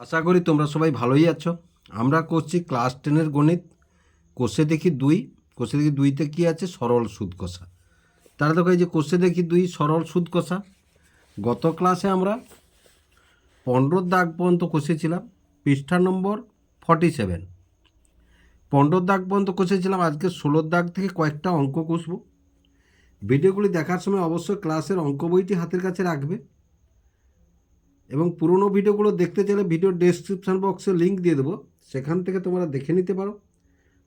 আশা করি তোমরা সবাই ভালোই আছো। আমরা করছি ক্লাস টেনের গণিত। কোষে দেখি দুই। কোষে দেখি দুইতে কী আছে? সরল সুদ কষা। তাহলে দেখো এই যে কোষে দেখি দুই, সরল সুদ কষা। গত ক্লাসে আমরা পনেরোর দাগ পর্যন্ত কষেছিলাম। পৃষ্ঠা নম্বর ফর্টি সেভেন পনেরোর দাগ পর্যন্ত কষেছিলাম। আজকে ষোলোর দাগ থেকে কয়েকটা অঙ্ক কষবো। ভিডিওগুলি দেখার সময় অবশ্যই ক্লাসের অঙ্ক বইটি হাতের কাছে রাখবে। এবং পুরনো ভিডিওগুলো দেখতে চাইলে ভিডিও ডেসক্রিপশন বক্সে লিঙ্ক দিয়ে দেবো। সেখান থেকে তোমরা দেখে নিতে পারো।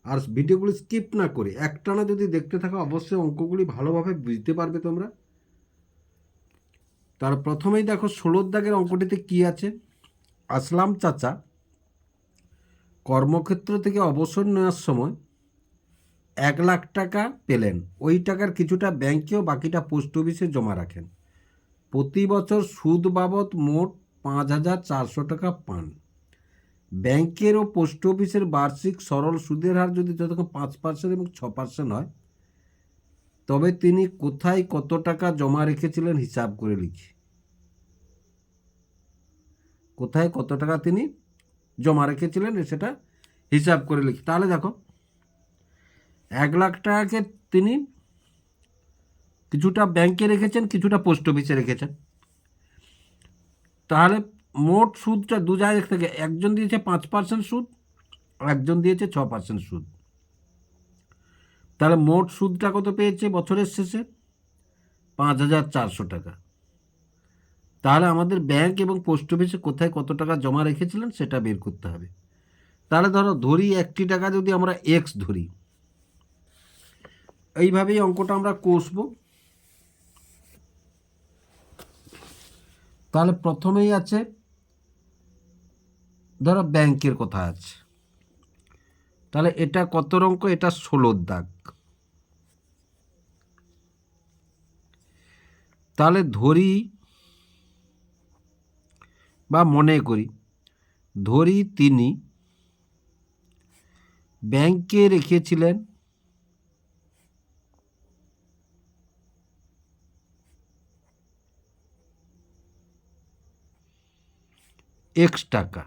আর ভিডিওগুলি স্কিপ না করে একটানা যদি দেখতে থাকো, অবশ্যই অঙ্কগুলি ভালোভাবে বুঝতে পারবে তোমরা। তার প্রথমেই দেখো, ষোলোর দাগের অঙ্কটিতে কি আছে? আসলাম চাচা, কর্মক্ষেত্র থেকে অবসর নেওয়ার সময় এক লাখ টাকা পেলেন। ওই টাকার কিছুটা ব্যাংকেও বাকিটা পোস্ট অফিসে জমা রাখেন। প্রতি বছর সুদ বাবদ মোট পাঁচ হাজার চারশো টাকা পান। ব্যাংকের ও পোস্ট অফিসের বার্ষিক সরল সুদের হার যদি যতক্ষণ পাঁচ পার্সেন্ট এবং ছ পার্সেন্ট হয়, তবে তিনি কোথায় কত টাকা জমা রেখেছিলেন হিসাব করে লিখি। কোথায় কত টাকা তিনি জমা রেখেছিলেন সেটা হিসাব করে লিখি। তাহলে দেখো, এক লাখ টাকাকে তিনি কিছুটা ব্যাংকে রেখেছেন, কিছুটা পোস্ট অফিসে রেখেছেন। তাহলে মোট সুদটা দু জায়গা থেকে, একজন দিয়েছে পাঁচ পার্সেন্ট সুদ একজন দিয়েছে ছ পার্সেন্ট সুদ। তাহলে মোট সুদটা কত পেয়েছে বছরের শেষে? পাঁচ হাজার চারশো টাকা। তাহলে আমাদের ব্যাংক এবং পোস্ট অফিসে কোথায় কত টাকা জমা রেখেছিলেন সেটা বের করতে হবে। তাহলে ধরো, ধরি একটি টাকা যদি আমরা এক্স ধরি, এইভাবেই অঙ্কটা আমরা কষবো। তাহলে প্রথমেই আছে, ধরো ব্যাংকের কথা আছে। তাহলে এটা কত অঙ্ক? এটা ষোলোর দাগ। তাহলে ধরি বা মনে করি, ধরি তিনি ব্যাংকে রেখেছিলেন এক্স টাকা।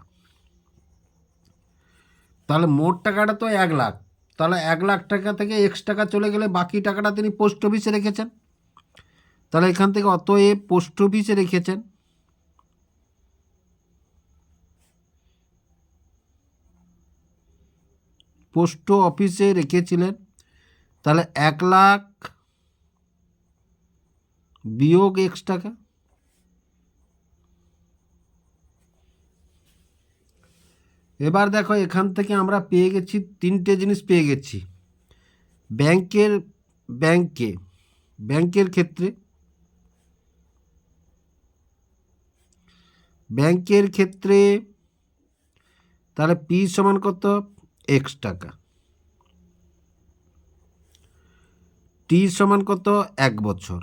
তাহলে মোট টাকাটা তো এক লাখ। তাহলে এক লাখ টাকা থেকে এক্স টাকা চলে গেলে বাকি টাকাটা তিনি পোস্ট অফিসে রেখেছেন। তাহলে এখান থেকে অতএব পোস্ট অফিসে রেখেছেন। পোস্ট অফিসে রেখেছিলেন। তাহলে এক লাখ বিয়োগ এক্স টাকা। এবার দেখো এখান থেকে আমরা পেয়ে গেছি তিনটে জিনিস পেয়ে গেছি। ব্যাংকের, ব্যাংকে, ব্যাংকের ক্ষেত্রে ব্যাংকের ক্ষেত্রে তাহলে পি সমান কত? এক্স টাকা। টি সমান কত? এক বছর।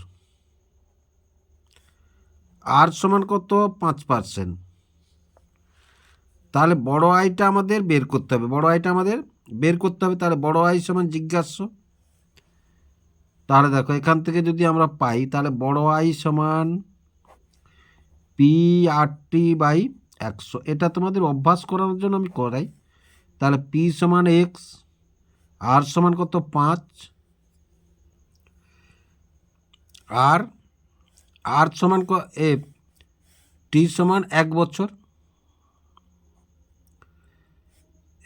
আর সমান কত? পাঁচ পার্সেন্ট। তাহলে বড় আয়টা আমাদের বের করতে হবে। বড় আয়টা আমাদের বের করতে হবে, তাহলে বড় আয় সমান জিজ্ঞাস্য। তাহলে দেখো, এখান থেকে যদি আমরা পাই, তাহলে বড় আয় সমান পি আর টি বাই একশো। এটা তোমাদের অভ্যাস করানোর জন্য আমি করাই। তাহলে পি সমান এক্স আর সমান কত? পাঁচ। আর আর সমান এ টি সমান এক বছর।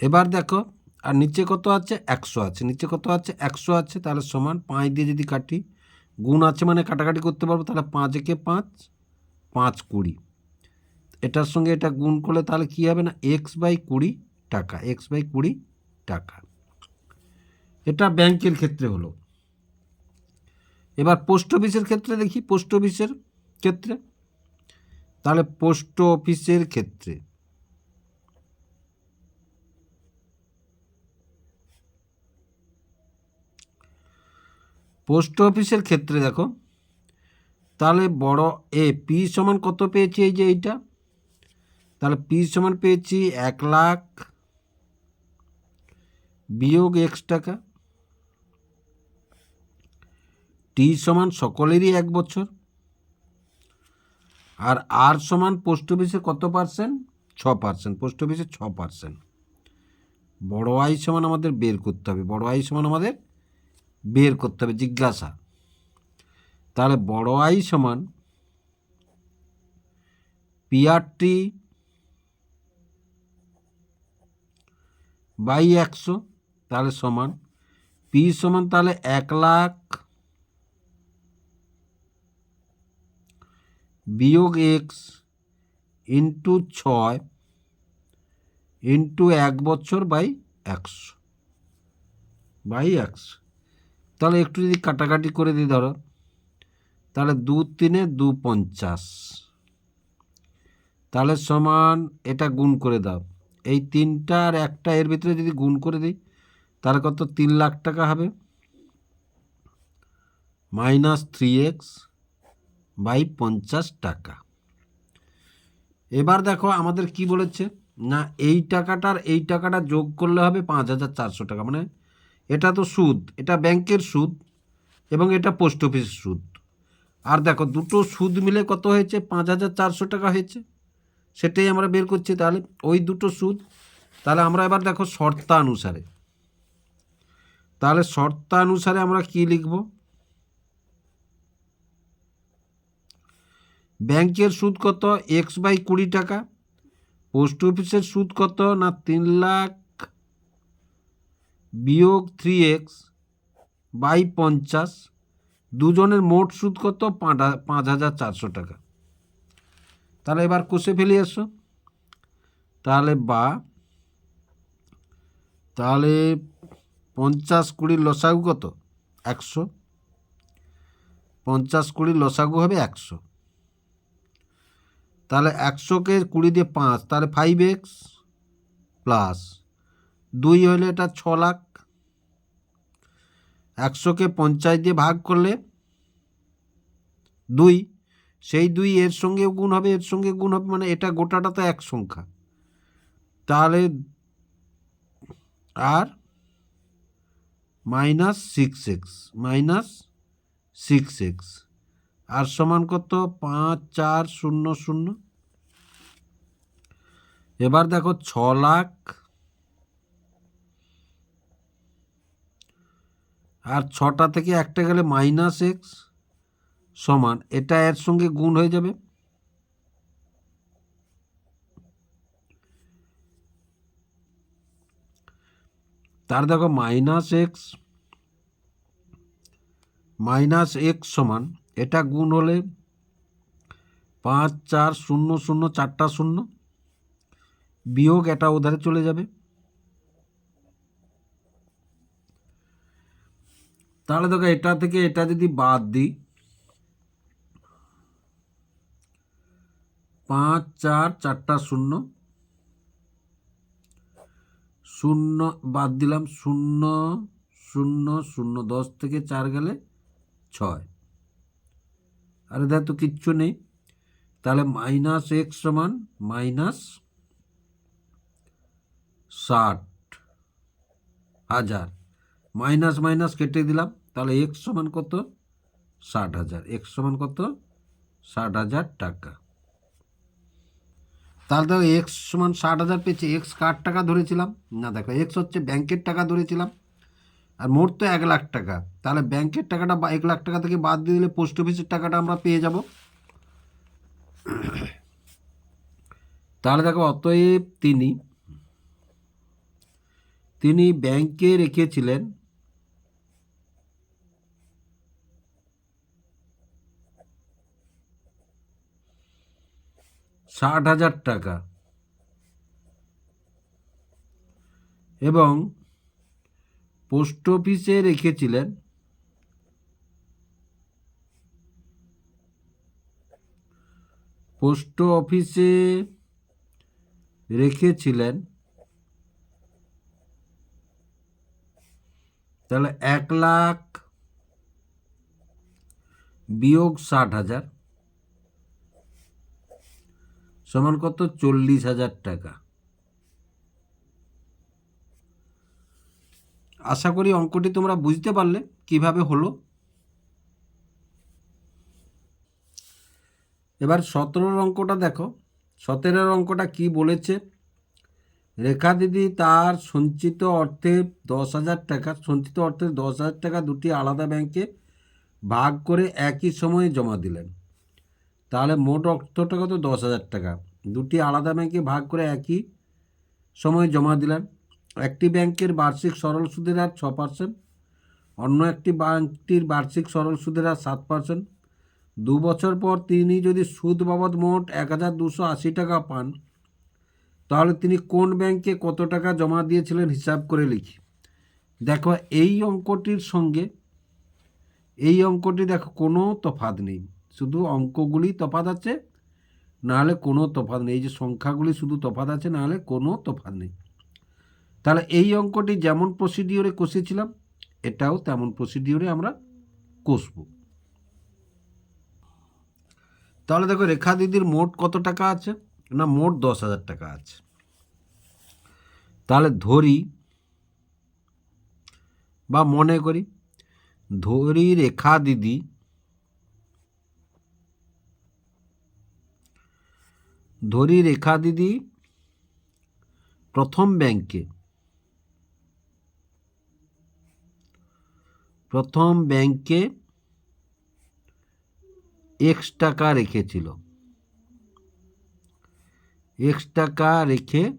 এবার দেখো, আর নিচে কত আছে? একশো আছে। নিচে কত আছে? একশো আছে, তাহলে সমান পাঁচ দিয়ে যদি কাটি, গুণ আছে মানে কাটাকাটি করতে পারব, তাহলে পাঁচ একে পাঁচ পাঁচ কুড়ি। এটার সঙ্গে এটা গুণ করলে তাহলে কী হবে না? এক্স বাই কুড়ি টাকা, এক্স বাই কুড়ি টাকা। এটা ব্যাংকের ক্ষেত্রে হলো। এবার পোস্ট অফিসের ক্ষেত্রে দেখি, পোস্ট অফিসের ক্ষেত্রে। তাহলে পোস্ট অফিসের ক্ষেত্রে পোস্ট অফিসের ক্ষেত্রে দেখো, তাহলে বড় এ পি সমান কত পেয়েছি এই যে এইটা? তাহলে পি সমান পেয়েছি এক লাখ বিয়োগ এক্স টাকা। টি সমান সকলেরই এক বছর। আর আর সমান পোস্ট অফিসে কত পার্সেন্ট ছ পার্সেন্ট পোস্ট অফিসে ছ পার্সেন্ট বড় আই সমান আমাদের বের করতে হবে, বড় আই সমান আমাদের বের করতে হবে, জিজ্ঞাসা। তাহলে বড় আয় সমান পিআরটি বাই একশো, তাহলে সমান পি সমান তাহলে এক লাখ বিয়োগ এক্স ইন্টু ছয় ইন্টু এক বছর বাই একশো বাই একশো। তাহলে একটু যদি কাটাকাটি করে দিই ধরো, তাহলে দু তিনে দু পঞ্চাশ। তাহলে সমান এটা গুণ করে দাও। এই তিনটা আর একটা এর ভিতরে যদি গুণ করে দিই, তাহলে কত? তিন লাখ টাকা হবে। মাইনাস থ্রি এক্স বাই পঞ্চাশ টাকা। এবার দেখো আমাদের কি বলেছে? না, এই টাকাটার, এই টাকাটা যোগ করলে হবে পাঁচ হাজার চারশো টাকা। মানে এটা তো সুদ, এটা ব্যাংকের সুদ এবং এটা পোস্ট অফিসের সুদ। আর দেখো, দুটো সুদ মিলে কত হয়েছে? পাঁচ হাজার চারশো টাকা হয়েছে। সেটাই আমরা বের করছি। তাহলে ওই দুটো সুদ, তাহলে আমরা এবার দেখো শর্তানুসারে। তাহলে শর্তানুসারে আমরা কি লিখব? ব্যাংকের সুদ কত? এক্স বাই কুড়ি টাকা, পোস্ট অফিসের সুদ কত? না, তিন লাখ বিয়োগ থ্রি এক্স বাই পঞ্চাশ, দুজনের মোট সুদ কত? পাঁচ হাজার চারশো টাকা। তাহলে এবার কষে ফেলে এসো। তাহলে বা, তাহলে পঞ্চাশ কুড়ির লসাগু কত? একশো। পঞ্চাশ কুড়ির লসাগু হবে একশো। তাহলে একশোকে কুড়ি দিয়ে পাঁচ, তাহলে ফাইভ এক্স প্লাস দুই হলে এটা ছ লাখ। একশোকে পঞ্চাশ দিয়ে ভাগ করলে দুই। সেই দুই এর সঙ্গে গুণ হবে, এর সঙ্গে গুণ হবে মানে এটা গোটাটা তো এক সংখ্যা। তাহলে আর minus six x, minus six x. আর সমান কত? পাঁচ, চার, শূন্য শূন্য। এবার দেখো ছ লাখ আর ছটা থেকে একটা গেলে মাইনাস এক্স সমান, এটা এর সঙ্গে গুণ হয়ে যাবে। তার দেখো মাইনাস এক্স মাইনাস এক্স সমান, এটা গুণ হলে পাঁচ, চার, শূন্য শূন্য, চারটা, শূন্য, বিয়োগ এটা ওধারে চলে যাবে। তাহলে দেখো এটা থেকে এটা যদি বাদ দিই, পাঁচ, চার, চারটা শূন্য শূন্য বাদ দিলাম, শূন্য শূন্য শূন্য, দশ থেকে চার গেলে ছয়। আরে দেখ তো কিচ্ছু নেই। তাহলে মাইনাস এক্স সমান মাইনাস ষাট, হাজার। মাইনাস মাইনাস কেটে দিলাম, তাহলে এক্স সমান কত? ষাট হাজার। এক্স সমান কত? ষাট হাজার টাকা। তাহলে দেখো এক্স সমান ষাট হাজার পেয়েছি এক্স কার টাকা ধরেছিলাম? না, দেখো এক্স হচ্ছে ব্যাংকের টাকা ধরেছিলাম, আর মোট তো এক লাখ টাকা। তাহলে ব্যাংকের টাকাটা বা- এক লাখ টাকা থেকে বাদ দিয়ে দিলে পোস্ট অফিসের টাকাটা আমরা পেয়ে যাব। তাহলে দেখো অতএব তিনি তিনি ব্যাংকে রেখেছিলেন ষাট হাজার টাকা। এবং পোস্ট অফিসে রেখেছিলেন পোস্ট অফিসে রেখেছিলেন তাহলে এক লাখ বিয়োগ ষাট হাজার। সমান কত? চল্লিশ হাজার টাকা। আশা করি অঙ্কটি তোমরা বুঝতে পারলে কীভাবে হলো। এবার সতেরোর অঙ্কটা দেখো। সতেরোর অঙ্কটা কি বলেছে? রেখা দিদি তার সঞ্চিত অর্থে দশ হাজার টাকা। সঞ্চিত অর্থের দশ হাজার টাকা দুটি আলাদা ব্যাংকে ভাগ করে একই সময়ে জমা দিলেন। তাহলে মোট অর্থ অর্থটা কত? দশ হাজার টাকা। দুটি আলাদা ব্যাংকে ভাগ করে একই সময়ে জমা দিলেন। একটি ব্যাংকের বার্ষিক সরল সুদের হার ছ পার্সেন্ট অন্য একটি ব্যাংকটির বার্ষিক সরল সুদের হার সাত পার্সেন্ট দু বছর পর তিনি যদি সুদ বাবদ মোট এক হাজার দুশো আশি টাকা পান, তাহলে তিনি কোন ব্যাংকে কত টাকা জমা দিয়েছিলেন হিসাব করে লিখি। দেখো, এই অঙ্কটির সঙ্গে, এই অঙ্কটি দেখো, কোনো তফাৎ নেই। শুধু অঙ্কগুলি তফাত আছে, নাহলে কোনো তফাত নেই। এই যে সংখ্যাগুলি শুধু তফাত আছে, নাহলে কোনো তফাৎ নেই। তাহলে এই অঙ্কটি যেমন প্রসিডিওরে কষেছিলাম, এটাও তেমন প্রসিডিওরে আমরা কষব। তাহলে দেখো, রেখা দিদির মোট কত টাকা আছে? না, মোট দশ হাজার টাকা আছে। তাহলে ধরি বা মনে করি, ধরি রেখা দিদি ধরি রেখা দিদি, প্রথম ব্যাংকে। প্রথম ব্যাংকে এক্স টাকা রেখেছিল। এক্স টাকা রেখে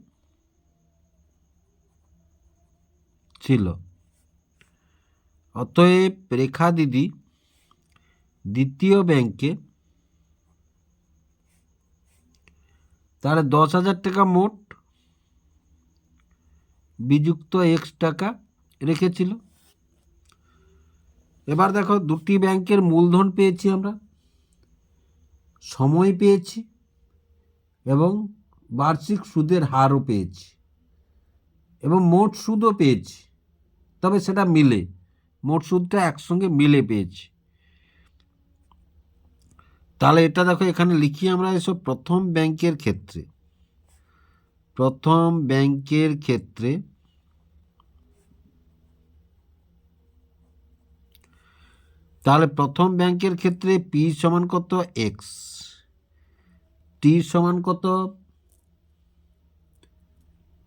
ছিল। অতএব রেখা দিদি দ্বিতীয় ব্যাংকে তার দশ হাজার টাকা মোট বিযুক্ত এক্স টাকা রেখেছিল। এবার দেখো দুটি ব্যাংকের মূলধন পেয়েছি আমরা, সময় পেয়েছি এবং বার্ষিক সুদের হারও পেয়েছি এবং মোট সুদও পেয়েছি, তবে সেটা মিলে, মোট সুদটা একসঙ্গে মিলে পেয়েছি। তাহলে এটা দেখো, এখানে লিখি আমরা এসব প্রথম ব্যাংকের ক্ষেত্রে, প্রথম ব্যাংকের ক্ষেত্রে তাহলে প্রথম ব্যাংকের ক্ষেত্রে পি সমান কত? এক্স টি সমান কত?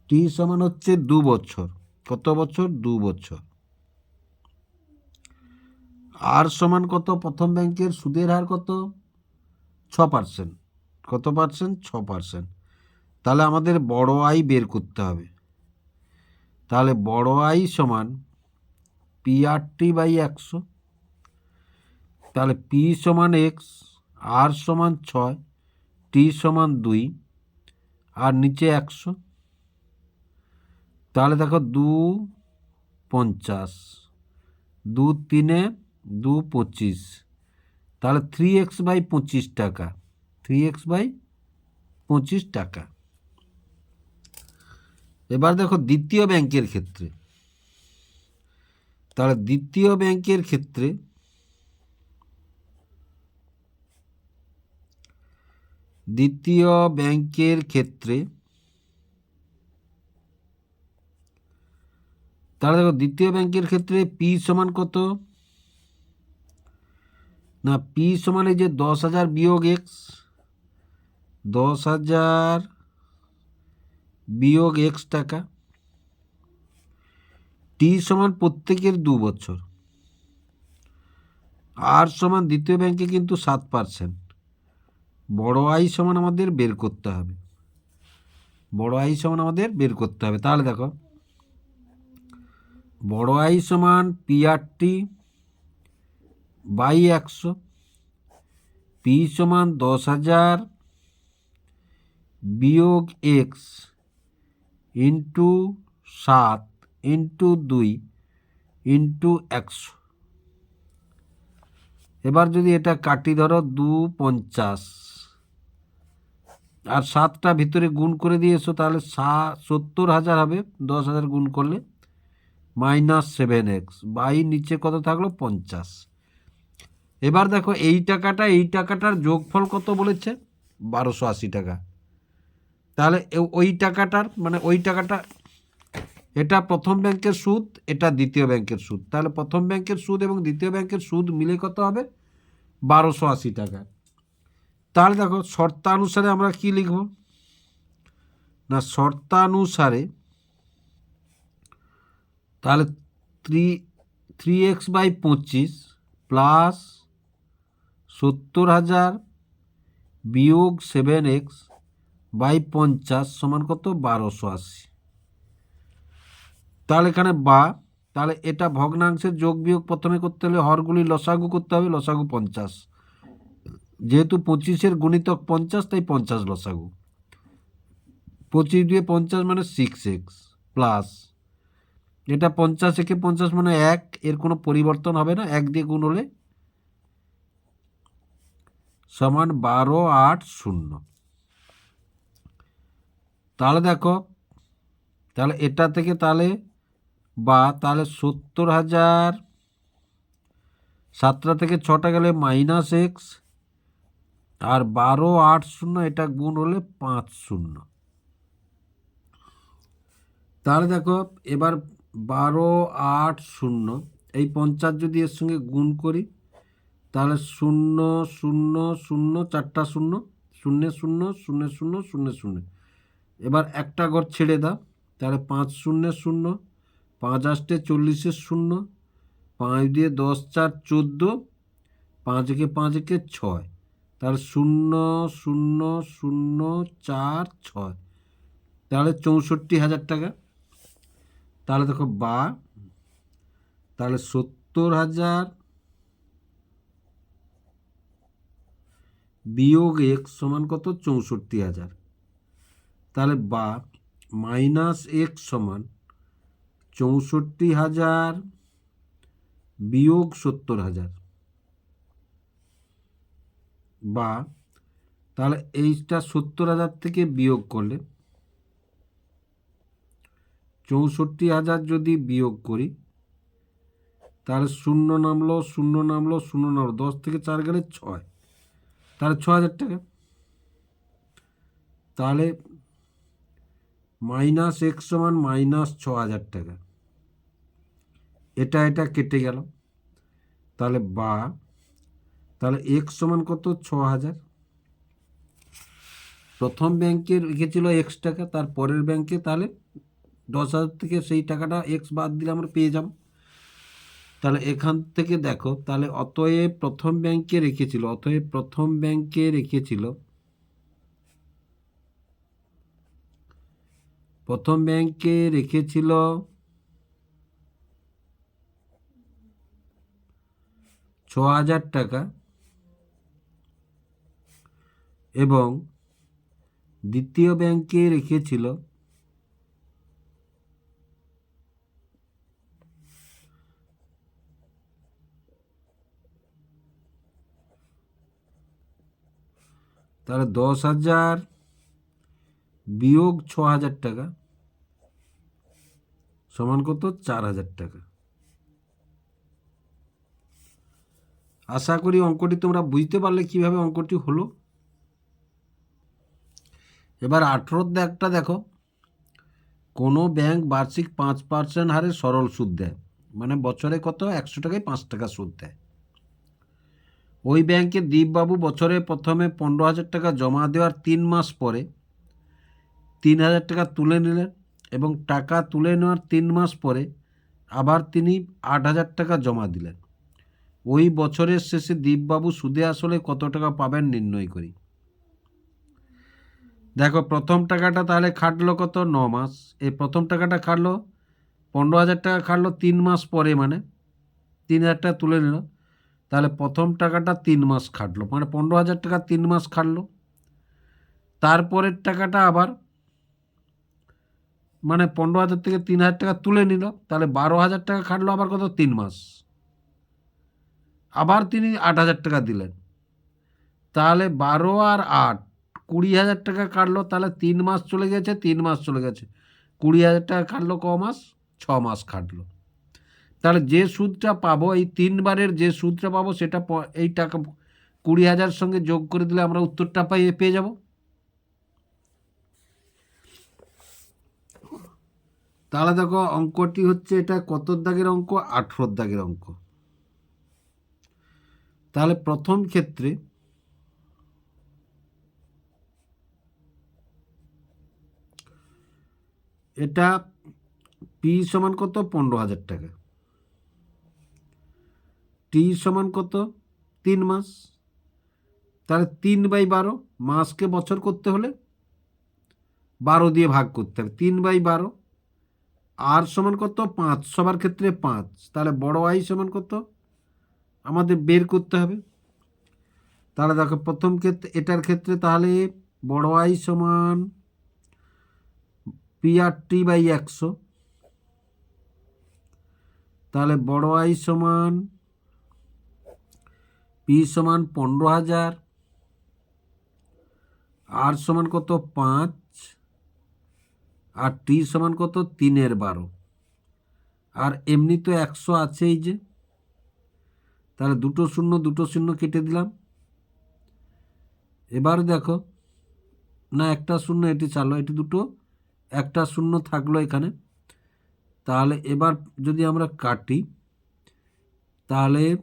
টি সমান হচ্ছে দু বছর। কত বছর? দু বছর। আর সমান কত? প্রথম ব্যাংকের সুদের হার কত? ছ পার্সেন্ট কত পার্সেন্ট ছ পার্সেন্ট তাহলে আমাদের বড় আই বের করতে হবে। তাহলে বড় আই সমান পি আর টি বাই একশো। তাহলে পি সমান এক্স আর সমান ছয় টি সমান দুই, আর নিচে একশো। তাহলে দেখো দু পঞ্চাশ, দু তিনে দু পঁচিশ। তাহলে থ্রি এক্স বাই পঁচিশ টাকা থ্রি এক্স বাই পঁচিশ টাকা। এবার দেখো দ্বিতীয় ব্যাংকের ক্ষেত্রে। তাহলে দ্বিতীয় ব্যাংকের ক্ষেত্রে দ্বিতীয় ব্যাংকের ক্ষেত্রে তাহলে দেখো দ্বিতীয় ব্যাংকের ক্ষেত্রে পি সমান কত? না পি সমান এই যে দশ হাজার বিয়োগ এক্স দশ হাজার বিয়োগ এক্স টাকা টি সমান প্রত্যেকের দু বছর। আর সমান দ্বিতীয় ব্যাংকে কিন্তু সাত পার্সেন্ট বড় আই সমান আমাদের বের করতে হবে। বড় আই সমান আমাদের বের করতে হবে। তাহলে দেখো, বড় আই সমান পিআরটি বাই একশো পি সমান দশ হাজার বিয়োগ এক্স ইন্টু সাত ইন্টু দুই ইন্টু একশো। এবার যদি এটা কাটি ধরো দু পঞ্চাশ, আর সাতটা ভিতরে গুণ করে দিয়েছ, তাহলে সা সত্তর হাজার হবে, দশ হাজার গুণ করলে মাইনাস সেভেন এক্স বাই নিচে কত থাকল পঞ্চাশ। এবার দেখো এই টাকাটা, এই টাকাটার যোগফল কত বলেছে? বারোশো আশি টাকা। তাহলে ওই টাকাটার মানে ওই টাকাটা, এটা প্রথম ব্যাংকের সুদ, এটা দ্বিতীয় ব্যাংকের সুদ। তাহলে প্রথম ব্যাংকের সুদ এবং দ্বিতীয় ব্যাংকের সুদ মিলে কত হবে? বারোশো আশি টাকা। তাহলে দেখো, শর্তানুসারে আমরা কি লিখব? না, শর্তানুসারে তাহলে থ্রি থ্রি এক্স বাই পঁচিশ প্লাস সত্তর হাজার বিয়োগ সেভেন এক্স বাই পঞ্চাশ সমান কত? বারোশো আশি। তাহলে এখানে বা, তাহলে এটা ভগ্নাংশের যোগ বিয়োগ প্রথমে করতে হলে হরগুলি লসাগু করতে হবে, লসাগু পঞ্চাশ। যেহেতু পঁচিশের গুণিতক পঞ্চাশ, তাই পঞ্চাশ লসাগু। পঁচিশ দিয়ে পঞ্চাশ মানে সিক্স এক্স প্লাস এটা পঞ্চাশ একে পঞ্চাশ মানে এক, এর কোনো পরিবর্তন হবে না, এক দিয়ে গুণ হলে সমান বারো আট শূন্য। তাহলে দেখো, তাহলে এটা থেকে তাহলে বা, তাহলে সত্তর হাজার, সাতটা থেকে ছটা গেলে মাইনাস এক্স আর বারো আট শূন্য এটা গুণ হলে পাঁচ শূন্য। তাহলে দেখো, এবার বারো আট শূন্য, এই পঞ্চাশ যদি এর সঙ্গে গুণ করি তাহলে শূন্য শূন্য শূন্য চারটা শূন্য শূন্য শূন্য শূন্য শূন্য শূন্য শূন্য এবার একটা ঘর ছেড়ে দাও তাহলে পাঁচ শূন্য শূন্য পাঁচ আষ্টে চল্লিশের শূন্য পাঁচ দিয়ে দশ চার চোদ্দ পাঁচ একে পাঁচ একে ছয় তাহলে শূন্য শূন্য শূন্য চার ছয় তাহলে চৌষট্টি হাজার টাকা তাহলে দেখো বা তাহলে সত্তর হাজার বিয়োগ এক্স সমান কত? চৌষট্টি হাজার। তাহলে বা মাইনাস এক্স সমান চৌষট্টি হাজার বিয়োগ সত্তর হাজার। বা তাহলে এইটা সত্তর হাজার থেকে বিয়োগ করলে চৌষট্টি হাজার যদি বিয়োগ করি, তাহলে শূন্য নামলো শূন্য নামলো শূন্য নামলো, দশ থেকে চার গেলে ছয়। তাহলে ছ হাজার টাকা। তাহলে মাইনাস এক্স সমান মাইনাস ছ হাজার টাকা। এটা এটা কেটে গেল। তাহলে বা, তাহলে এক্স সমান কত? ছ হাজার প্রথম ব্যাংকে রেখেছিল এক্স টাকা, তার পরের ব্যাংকে তাহলে দশ হাজার থেকে সেই টাকাটা এক্স বাদ দিলে আমরা পেয়ে যাব। তাহলে এখান থেকে দেখো, তাহলে অতএব প্রথম ব্যাংকে রেখেছিল, অতএব প্রথম ব্যাংকে রেখেছিল? প্রথম ব্যাংকে রেখেছিল? ছ হাজার টাকা। এবং দ্বিতীয় ব্যাংকে রেখেছিল? তাহলে দশ হাজার বিয়োগ ছ হাজার টাকা সমান কত? চার হাজার টাকা। আশা করি অঙ্কটি তোমরা বুঝতে পারলে কীভাবে অঙ্কটি হলো। এবার আঠেরোর একটা দেখো। কোনো ব্যাংক বার্ষিক পাঁচ পার্সেন্ট হারে সরল সুদ দেয়। মানে বছরে কত? একশো টাকায় পাঁচ টাকা সুদ দেয়। ওই ব্যাংকে দীপবাবু বছরে প্রথমে পনেরো হাজার টাকা জমা দেওয়ার তিন মাস পরে তিন হাজার টাকা তুলে নিলেন এবং টাকা তুলে নেওয়ার তিন মাস পরে আবার তিনি আট হাজার টাকা জমা দিলেন। ওই বছরের শেষে দীপবাবু সুদে আসলে কত টাকা পাবেন নির্ণয় করি। দেখো, প্রথম টাকাটা তাহলে খাটলো কত? ন মাস। এই প্রথম টাকাটা খাটলো, পনেরো হাজার টাকা খাটলো তিন মাস পরে মানে তিন হাজার টাকা তুলে নিল। তাহলে প্রথম টাকাটা তিন মাস খাটলো মানে পনেরো হাজার টাকা তিন মাস খাটলো। তারপরের টাকাটা আবার মানে পনেরো হাজার থেকে তিন হাজার টাকা তুলে নিল, তাহলে বারো হাজার টাকা খাটলো, আবার কত? তিন মাস। আবার তিনি আট হাজার টাকা দিলেন। তাহলে বারো আর আট, কুড়ি হাজার টাকা কাটলো তাহলে তিন মাস চলে গেছে, তিন মাস চলে গেছে। কুড়ি হাজার টাকা কাটলো ক মাস? ছ মাস খাটলো। তাহলে যে সুদটা পাবো, এই তিনবারের যে সুদটা পাবো, সেটা এই টাকা কুড়ি হাজার সঙ্গে যোগ করে দিলে আমরা উত্তরটা পাই পেয়ে যাব। তাহলে দেখো, অঙ্কটি হচ্ছে এটা কত দাগের অঙ্ক? আঠেরো দাগের অঙ্ক। তাহলে প্রথম ক্ষেত্রে এটা পি সমান কত? পনেরো হাজার টাকা। টি সমান কত? তিন মাস। তাহলে তিন বাই বারো, মাসকে বছর করতে হলে বারো দিয়ে ভাগ করতে হবে। তিন বাই বারো, আর সমান কত? পাঁচ। সবার ক্ষেত্রে পাঁচ। তাহলে বড় আই সমান কত? আমাদের বের করতে হবে। তাহলে দেখো, প্রথম ক্ষেত্রে, এটার ক্ষেত্রে তাহলে বড় আই সমান পি আর টি বাই একশো। তাহলে বড় আই সমান পি সমান পনেরো হাজার, আর সমান কত পাঁচ, আর টি সমান কত তিনের বারো। আর এমনি তো একশো আছেই যে। তাহলে দুটো শূন্য দুটো শূন্য কেটে দিলাম। এবার দেখো, না একটা শূন্য এটি চালো, এটি দুটো, একটা শূন্য থাকল এখানে। তাহলে এবার যদি আমরা কাটি, তাহলে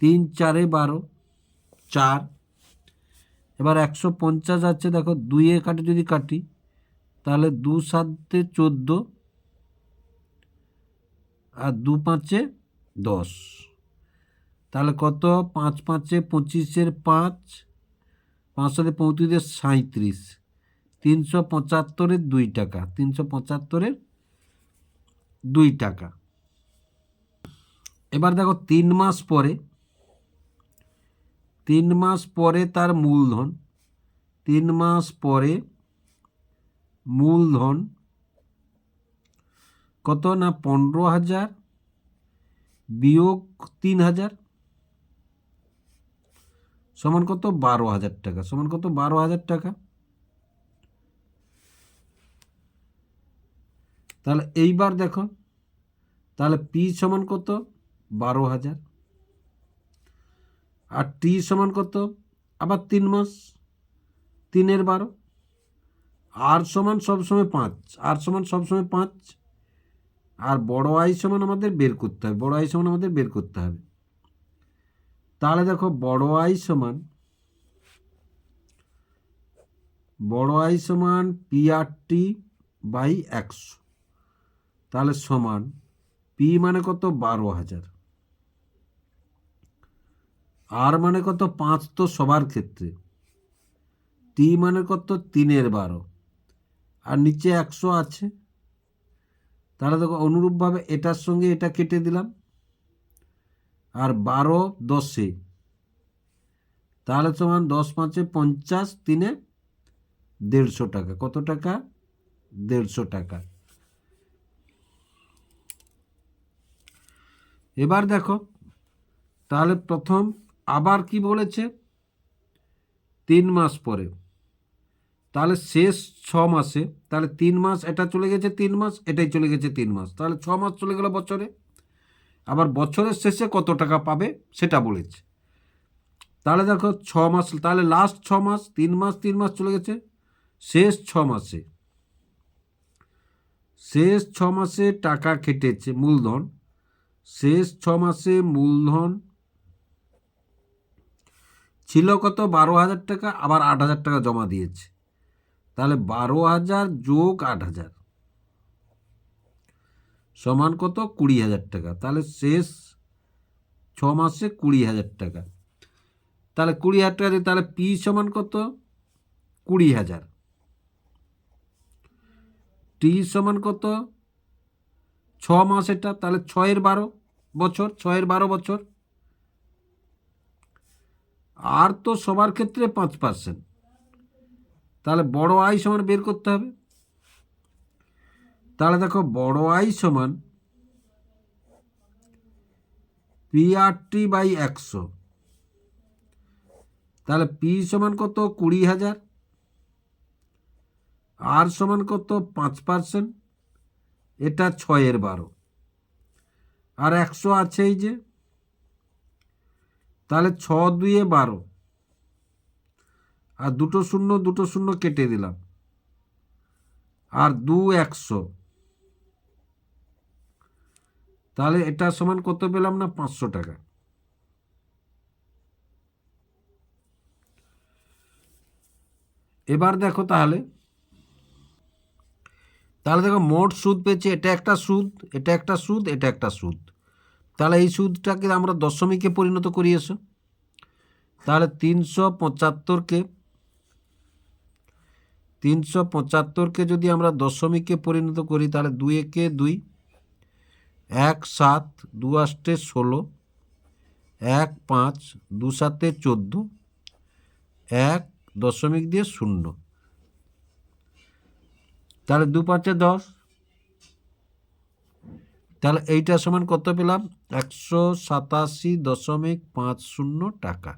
তিন, চারে বারো, চার। এবার একশো পঞ্চাশ আছে, দেখো দুইয়ে কাটে, যদি কাটি, তাহলে দু সাতে চোদ্দ আর দু পাঁচে দশ। তাহলে কত? পাঁচ পাঁচে পঁচিশের পাঁচ পাঁচ সাথে পঁয়ত্রিশের সাঁত্রিশ তিনশো পঁচাত্তরের দুই টাকা, তিনশো পঁচাত্তরের দুই টাকা। এবার দেখো তিন মাস পরে তিন মাস পরে তার মূলধন, তিন মাস পরে মূলধন কত না পনেরো হাজার বিয়োগ তিন হাজার? সমান কত বারো হাজার টাকা, সমান কত বারো হাজার টাকা? তাহলে এইবার দেখো, তাহলে পি সমান কত? বারো হাজার। আর টি সমান কত? আবার তিন মাস। তিনের বারো। আর সমান সবসময় পাঁচ। আর সমান সবসময় পাঁচ। আর বড় আই সমান আমাদের বের করতে হবে। বড় আই সমান আমাদের বের করতে হবে। তাহলে দেখো, বড় আই সমান, বড় আই সমান পি আর টি বাই একশো। তাহলে সমান পি মানে কত? বারো হাজার। আর মানে কত? পাঁচ তো সবার ক্ষেত্রে। টি মানে কত? তিনের বারো। আর নিচে একশো আছে। তাহলে দেখো, অনুরূপভাবে এটার সঙ্গে এটা কেটে দিলাম। আর বারো দশে। তাহলে সমান দশ পাঁচে পঞ্চাশ, তিনে দেড়শো টাকা। কত টাকা? দেড়শো টাকা। এবার দেখো, তাহলে প্রথম আবার কি বলেছে? তিন মাস পরে। তাহলে শেষ ছ মাসে, তাহলে তিন মাস এটা চলে গেছে তিন মাস, এটাই চলে গেছে তিন মাস। তাহলে ছ মাস চলে গেল বছরে। আবার বছরের শেষে কত টাকা পাবে সেটা বলেছে। তাহলে দেখো ছ মাস, তাহলে লাস্ট ছ মাস, তিন মাস তিন মাস চলে গেছে। শেষ ছ মাসে। শেষ ছ মাসে টাকা কেটেছে মূলধন। শেষ ছ মাসে মূলধন ছিল কত? বারো হাজার টাকা, আবার আট হাজার টাকা জমা দিয়েছে। তাহলে বারো হাজার যোগ আট হাজার সমান কত? কুড়ি হাজার টাকা। তাহলে শেষ ছ মাসে কুড়ি হাজার টাকা। তাহলে কুড়ি হাজার টাকা দিয়ে তাহলে পি সমান কত? কুড়ি হাজার। টি সমান কত? ছ মাস এটা তাহলে ছয়ের বারো বছর, ছয়ের বারো বছর। আর তো সবার ক্ষেত্রে পাঁচ পার্সেন্ট। তাহলে বড় আই সমান বের করতে হবে। তাহলে দেখো বড় আই সমান পিআরটি বাই একশো। তাহলে পি সমান কত? কুড়ি হাজার। আর সমান কত? পাঁচ পার্সেন্ট। এটা ছয়ের বারো। আর একশো আছেই যে তাহলে ছ দুইয়ে বারো। আর দুটো শূন্য দুটো শূন্য কেটে দিলাম। আর দু একশো। তাহলে এটা সমান কত পেলাম না? পাঁচশো টাকা। এবার দেখো তাহলে। তাহলে দেখো মোট সুদ পেয়েছে, এটা একটা সুদ, এটা একটা সুদ, এটা একটা সুদ। তাহলে এই সুদটাকে আমরা দশমিকে পরিণত করি এসো। তাহলে তিনশো পঁচাত্তরকে তিনশো পঁচাত্তরকে যদি আমরা দশমিকে পরিণত করি, তাহলে দুই একে দুই এক সাত দু আষ্টে ষোলো এক পাঁচ দু সাতে চোদ্দ, এক দশমিক দিয়ে শূন্য। তাহলে দু পাঁচে দশ তাহলে এইটা সমান কত পেলাম? একশো সাতাশি দশমিক পাঁচ শূন্য টাকা।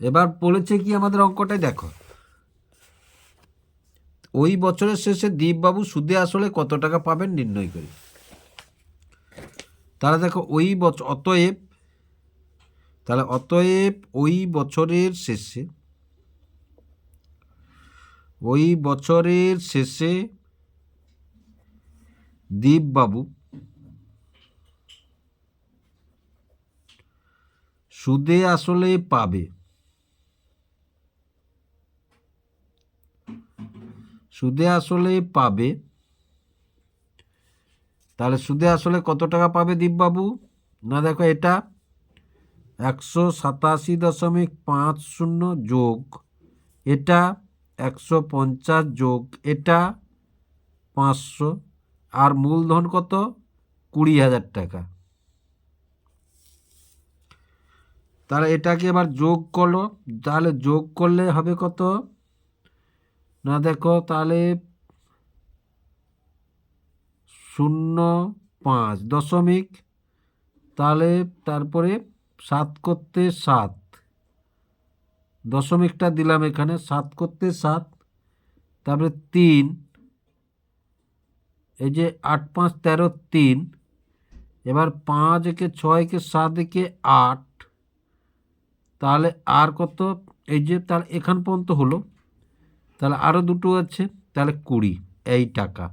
এবার বলেছে কি আমাদের অঙ্কটাই দেখো। ওই বছরের শেষে দীপবাবু সুদে আসলে কত টাকা পাবেন নির্ণয় করি। তাহলে দেখো, ওই বছর অতএব, তাহলে অতএব ওই বছরের শেষে, ওই বছরের শেষে দীপবাবু। সুদে আসলে পাবে। সুদে আসলে পাবে। তাহলে সুদে আসলে কত টাকা পাবে দীপবাবু? না দেখো এটা একশো সাতাশি দশমিক পাঁচ শূন্য যোগ, এটা একশো পঞ্চাশ যোগ, এটা পাঁচশো। আর মূলধন কত? কুড়ি হাজার টাকা। তাহলে এটাকে এবার যোগ করল। তাহলে যোগ করলে হবে কত? না দেখো, তাহলে শূন্য পাঁচ দশমিক, তাহলে তারপরে সাত করতে সাত। দশমিকটা দিলাম এখানে, সাত করতে সাত, তারপরে তিন এই যে আট পাঁচ তেরো তিন, এবার পাঁচ একে ছয় একে সাত একে আট, তাহলে আর কত? এই যে তাহলে এখান পর্যন্ত হলো। তাহলে আরও দুটো আছে, তাহলে কুড়ি, এই টাকা।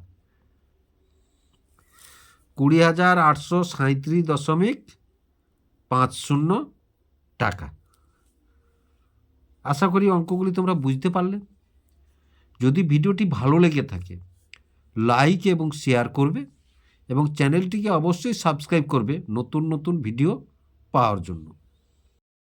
কুড়ি হাজার আটশো সাঁত্রিশ দশমিক পাঁচ শূন্য টাকা। আশা করি অঙ্কগুলি তোমরা বুঝতে পারলে। যদি ভিডিওটি ভালো লেগে থাকে লাইক এবং শেয়ার করবে এবং চ্যানেলটিকে অবশ্যই সাবস্ক্রাইব করবে নতুন নতুন ভিডিও পাওয়ার জন্য।